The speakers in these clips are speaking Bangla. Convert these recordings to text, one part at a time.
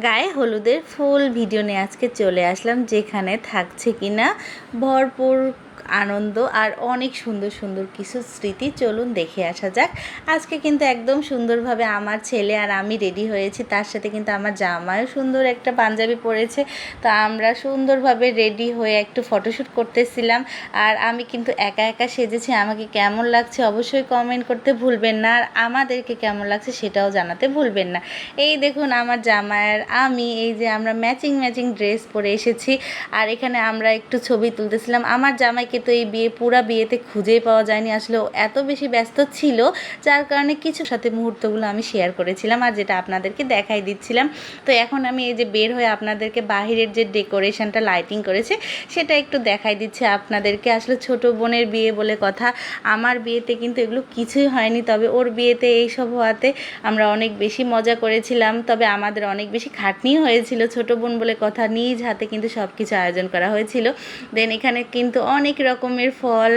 গায়ে হলুদের ফুল ভিডিও নিয়ে আজকে চলে আসলাম যেখানে থাকছে কিনা ভরপুর আনন্দ আর অনেক সুন্দর সুন্দর কিছু স্মৃতি। চলুন দেখে আসা যাক। আজকে কিন্তু একদম সুন্দরভাবে আমার ছেলে আর আমি রেডি হয়েছি। তার সাথে কিন্তু আমার জামাইও সুন্দর একটা পাঞ্জাবি পরেছে। তো আমরা সুন্দরভাবে রেডি হয়ে একটু ফটোশ্যুট করতেছিলাম। আর আমি কিন্তু একা একা সেজেছি। আমাকে কেমন লাগছে অবশ্যই কমেন্ট করতে ভুলবেন না। আর আমাদেরকে কেমন লাগছে সেটাও জানাতে ভুলবেন না। এই দেখুন আমার জামাইয়ের আমি, এই যে আমরা ম্যাচিং ম্যাচিং ড্রেস পরে এসেছি। আর এখানে আমরা একটু ছবি তুলতেছিলাম। আমার জামাইকে তো এই বিয়ে, পুরা বিয়েতে খুঁজেই পাওয়া যায়নি। আসলে এত বেশি ব্যস্ত ছিল, যার কারণে কিছু সাথে মুহূর্তগুলো আমি শেয়ার করেছিলাম আর যেটা আপনাদেরকে দেখাই দিচ্ছিলাম। তো এখন আমি এই যে বের হয়ে আপনাদেরকে বাহিরের যে ডেকোরেশনটা লাইটিং করেছে, সেটা একটু দেখাই দিচ্ছে আপনাদেরকে। আসলে ছোট বোনের বিয়ে বলে কথা, আমার বিয়েতে কিন্তু এগুলো কিছুই হয়নি। তবে ওর বিয়েতে এইসব হওয়াতে আমরা অনেক বেশি মজা করেছিলাম। তবে আমাদের অনেক বেশি খাটনি হয়েছিল। ছোট বোন বলে কথা, নিজ হাতে কিন্তু সব কিছু আয়োজন করা হয়েছিল। দেন এখানে কিন্তু অনেক রকমের ফল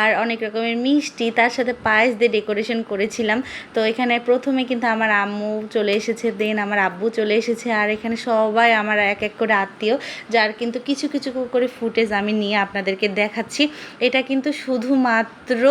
আর অনেক রকমের মিষ্টি, তার সাথে পায়েস দিয়ে ডেকোরেশন করেছিলাম। তো এখানে প্রথমে কিন্তু আমার আম্মু চলে এসেছে দেন আমার আব্বু চলে এসেছে, আর এখানে সবাই আমার এক এক করে আত্মীয়, যার কিন্তু কিছু কিছু করে ফুটেজ আমি নিয়ে আপনাদেরকে দেখাচ্ছি। এটা কিন্তু শুধুমাত্র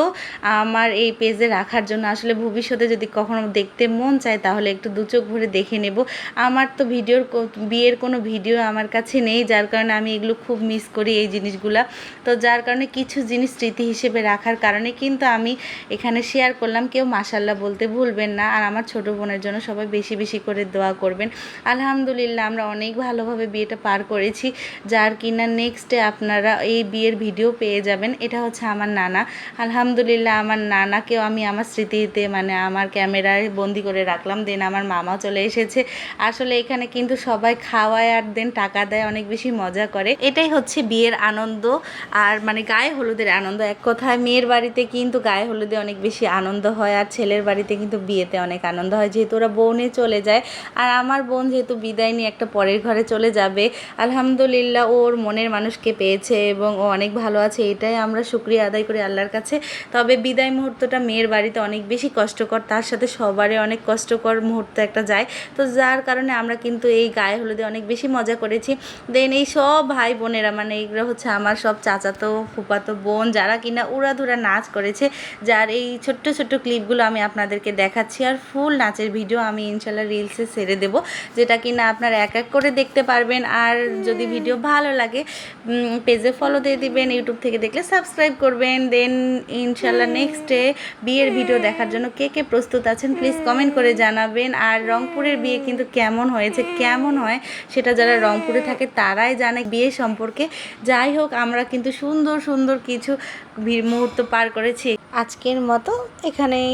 আমার এই পেজে রাখার জন্য। আসলে ভবিষ্যতে যদি কখনো দেখতে মন চায়, তাহলে একটু দু চোখ ভরে দেখে নেব। আমার তো ভিডিওর বিয়ের কোনো ভিডিও আমার কাছে নেই, যার কারণে আমি এগুলো খুব মিস করি এই জিনিসগুলা। তো যার কারণে কিছু জিনিস স্মৃতি হিসেবে রাখার কারণে কিন্তু আমি এখানে শেয়ার করলাম। কেউ মাসাল্লাহ বলতে ভুলবেন না। আর আমার ছোট বোনের জন্য সবাই বেশি বেশি করে দোয়া করবেন। আলহামদুলিল্লাহ, আমরা অনেক ভালোভাবে বিয়েটা পার করেছি। যার কিনা নেক্সটে আপনারা এই বিয়ের ভিডিও পেয়ে যাবেন। এটা হচ্ছে আমার নানা। আলহামদুলিল্লাহ, আমার নানাকেও আমি আমার স্মৃতিতে মানে আমার ক্যামেরায় বন্দি করে রাখলাম। দেন আমার মামা চলে এসেছে। আসলে এখানে কিন্তু সবাই খাওয়ায় আর দেন টাকা দেয়, অনেক বেশি মজা করে। এটাই হচ্ছে বিয়ের আনন্দ। আর মানে গায়ে হলুদের আনন্দ এক কথায়, মেয়ের বাড়িতে কিন্তু গায়ে হলুদে অনেক বেশি আনন্দ হয় আর ছেলের বাড়িতে কিন্তু বিয়েতে অনেক আনন্দ হয়। যেহেতু ওরা বোনে চলে যায় আর আমার বোন যেহেতু বিদায় নিয়ে একটা পরের ঘরে চলে যাবে, আলহামদুলিল্লাহ ওর মনের মানুষকে পেয়েছে এবং ও অনেক ভালো আছে, এটাই আমরা শুক্রিয়া আদায় করি আল্লাহর কাছে। তবে বিদায় মুহূর্তটা মেয়ের বাড়িতে অনেক বেশি কষ্টকর, তার সাথে সবারই অনেক কষ্টকর মুহূর্ত একটা যায়। তো যার কারণে আমরা কিন্তু এই গায়ে হলুদে অনেক বেশি মজা করেছি। দেন এই সব ভাই বোনেরা মানে এইগুলো হচ্ছে আমার সব চাচাতো ফুপাতো বোন যারা কিনা উড়াধুরা নাচ করেছে, যার এই ছোট্ট ছোট্ট ক্লিপগুলো আমি আপনাদেরকে দেখাচ্ছি। আর ফুল নাচের ভিডিও আমি ইনশাল্লাহ রিলসে ছেড়ে দেব, যেটা কিনা আপনারা এক এক করে দেখতে পারবেন। আর যদি ভিডিও ভালো লাগে পেজে ফলো দিয়ে দিবেন ইউটিউব থেকে দেখলে সাবস্ক্রাইব করবেন। দেন ইনশাল্লাহ নেক্সটে বিয়ের ভিডিও দেখার জন্য কে কে প্রস্তুত আছেন প্লিজ কমেন্ট করে জানাবেন। আর রংপুরের বিয়ে কিন্তু কেমন হয়েছে, কেমন হয়, সেটা যারা রংপুরে থাকে তারাই জানে বিয়ে সম্পর্কে। যাই হোক, আমরা কিন্তু সুন্দর সুন্দর সুন্দর কিছু মুহূর্ত পার করেছি। আজকের মতো এখানেই।